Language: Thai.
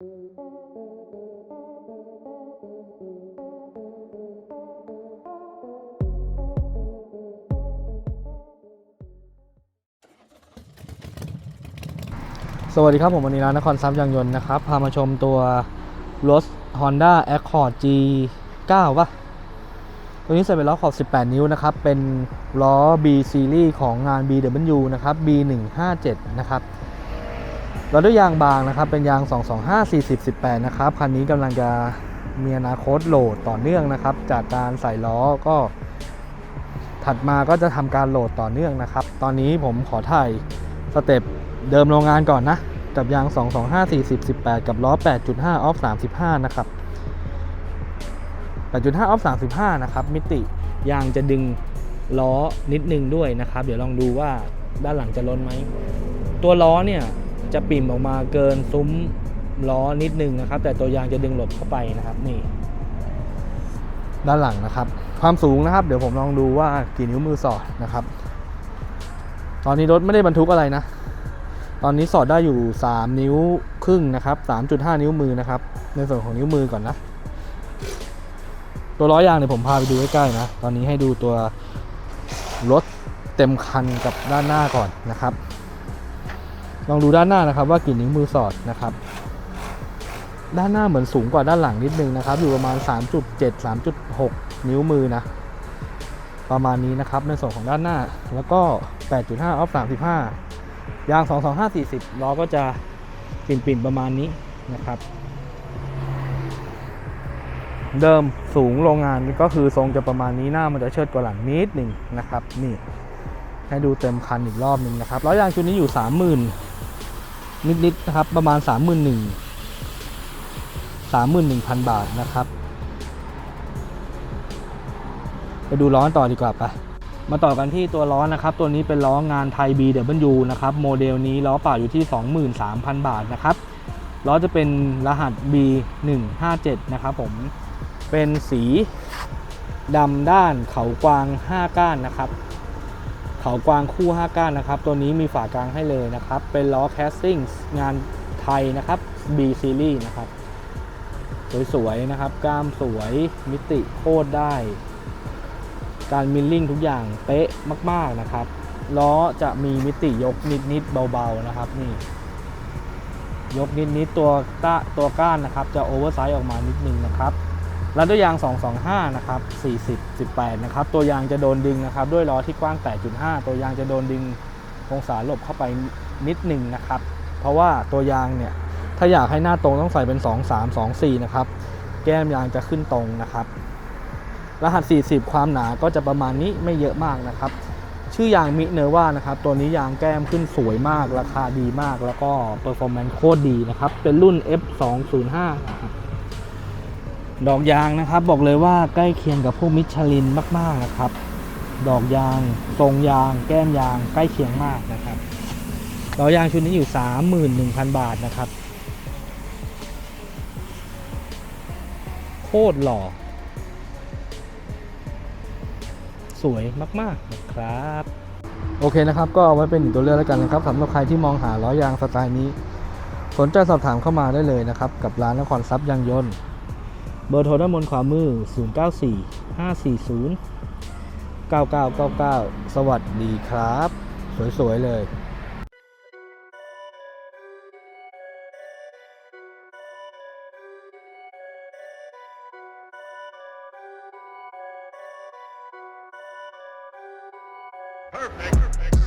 สวัสดีครับ ผมวันนี้ร้านนครซับยางยนต์นะครับ พามาชมตัวรถ Honda Accord G9 ป่ะ ตัวนี้ใส่เป็นล้อขอบ 18 นิ้วนะครับ เป็นล้อ B Series ของงาน BW นะครับ B157 นะครับ ล้อด้วยยางบางนะครับ เป็นยาง 225 40 18 นะครับ คันนี้กำลังจะมีอนาคตโหลดต่อเนื่องนะครับ จากการใส่ล้อก็ ถัดมาก็จะทำการโหลดต่อเนื่องนะครับ ตอนนี้ผมขอถ่ายสเต็ปเดิมโรงงานก่อนนะ กับยาง 225 40 18 กับล้อ 8.5 ออฟ 35 นะครับ 8.5 ออฟ 35 นะครับ มิติยางจะดึงล้อนิดนึงด้วยนะครับ เดี๋ยวลองดูว่าด้านหลังจะล้นไหม ตัวล้อเนี่ย จะปิ่มออกมาเกินซุ้มล้อนิดนึงนะครับ แต่ตัวยางจะดึงหลบเข้าไปนะครับนี่ด้านหลังนะครับ ความสูงนะครับ เดี๋ยวผมลองดูว่ากี่นิ้วมือสอดนะครับ ตอนนี้รถไม่ได้บรรทุกอะไรนะ ตอนนี้สอดได้อยู่ 3 นิ้วครึ่งนะครับ 3.5 นิ้วมือนะครับ ในส่วนของนิ้วมือก่อนนะ ตัวล้อยางเนี่ยผมพาไปดูใกล้ๆนะ ตอนนี้ให้ดูตัวรถเต็มคันกับด้านหน้าก่อนนะครับ ลองดูด้านหน้านะครับว่ากี่นิ้วมือสอดนะครับ ด้านหน้าเหมือนสูงกว่าด้านหลังนิดนึงนะครับ อยู่ประมาณ 3.7 3.6 นิ้วมือนะ ประมาณนี้นะครับในส่วนของด้านหน้าแล้วก็ 8.5ออฟ35 ยาง 225 40 ล้อก็จะปิ่นๆประมาณนี้นะครับเดิมสูงโรงงานก็คือทรงจะประมาณนี้หน้ามันจะเชิดกว่าหลังนิดหนึ่งนะครับ นี่ ให้ดูเต็มคันอีกรอบหนึ่งนะครับล้อยางชุดนี้อยู่ 30,000 นิดๆนะครับ ประมาณ 31,000 31,000 บาทนะครับ ไปดูล้อต่อดีกว่าไปมาต่อกันที่ตัวล้อนะครับ ตัวนี้เป็นล้องานไทย BW นะครับ โมเดลนี้ล้อเปล่าอยู่ที่ 23,000 บาทนะครับ ล้อจะเป็นรหัส B157 นะครับผม เป็นสีดำด้านเขากวาง 5 ก้านนะครับ เขากวางคู่ 5 ก้านนะครับ ตัวนี้มีฝากลางให้เลยนะครับ เป็นล้อแคสติ้งงานไทยนะครับ B Series นะครับ สวยๆนะครับ กล้ามสวยมิติโคตรได้ การมิลลิ่งทุกอย่างเป๊ะมากๆนะครับ ล้อจะมีมิติยกนิดๆเบาๆนะครับนี่ยกนิดๆตัวต้าตัวก้านนะครับ จะโอเวอร์ไซส์ออกมานิดนึงนะครับ แล้วด้วยยาง 225 นะครับ 40 18 นะครับ ตัวยางจะโดนดึงนะครับ ด้วยล้อที่กว้าง 8.5 ตัวยางจะโดนดึงองศาหลบเข้าไปนิดหนึ่งนะครับ เพราะว่าตัวยางเนี่ย ถ้าอยากให้หน้าตรงต้องใส่เป็น 2 3 2 4 นะครับ แก้มยางจะขึ้นตรงนะครับ รหัส 40 ความหนาก็จะประมาณนี้ไม่เยอะมากนะครับ ชื่อยางมิเนว่านะครับ ตัวนี้ยางแก้มขึ้นสวยมาก ราคาดีมาก แล้วก็เปอร์ฟอร์แมนซ์โคตรดีนะครับ เป็นรุ่น F205 นะครับ ดอกยางนะครับบอกเลยว่าใกล้เคียงกับพวกมิชลินมาก ๆนะครับ ดอกยางทรงยาง แก้มยางใกล้เคียงมากนะครับดอกยางชุดนี้อยู่ 31,000 บาทนะครับ โคตรหล่อ สวยมาก ๆ นะครับ โอเคนะครับ ก็เอาไว้เป็นตัวเลือกแล้วกันนะครับสำหรับใครที่มองหาล้อยางสไตล์นี้ สนใจสอบถามเข้ามาได้เลยนะครับ กับร้านนครทรัพย์ยางยนต์ เบอร์โทรด้านบนขวามือ 094 540 9999 สวัสดีครับ สวย ๆ เลย Perfect.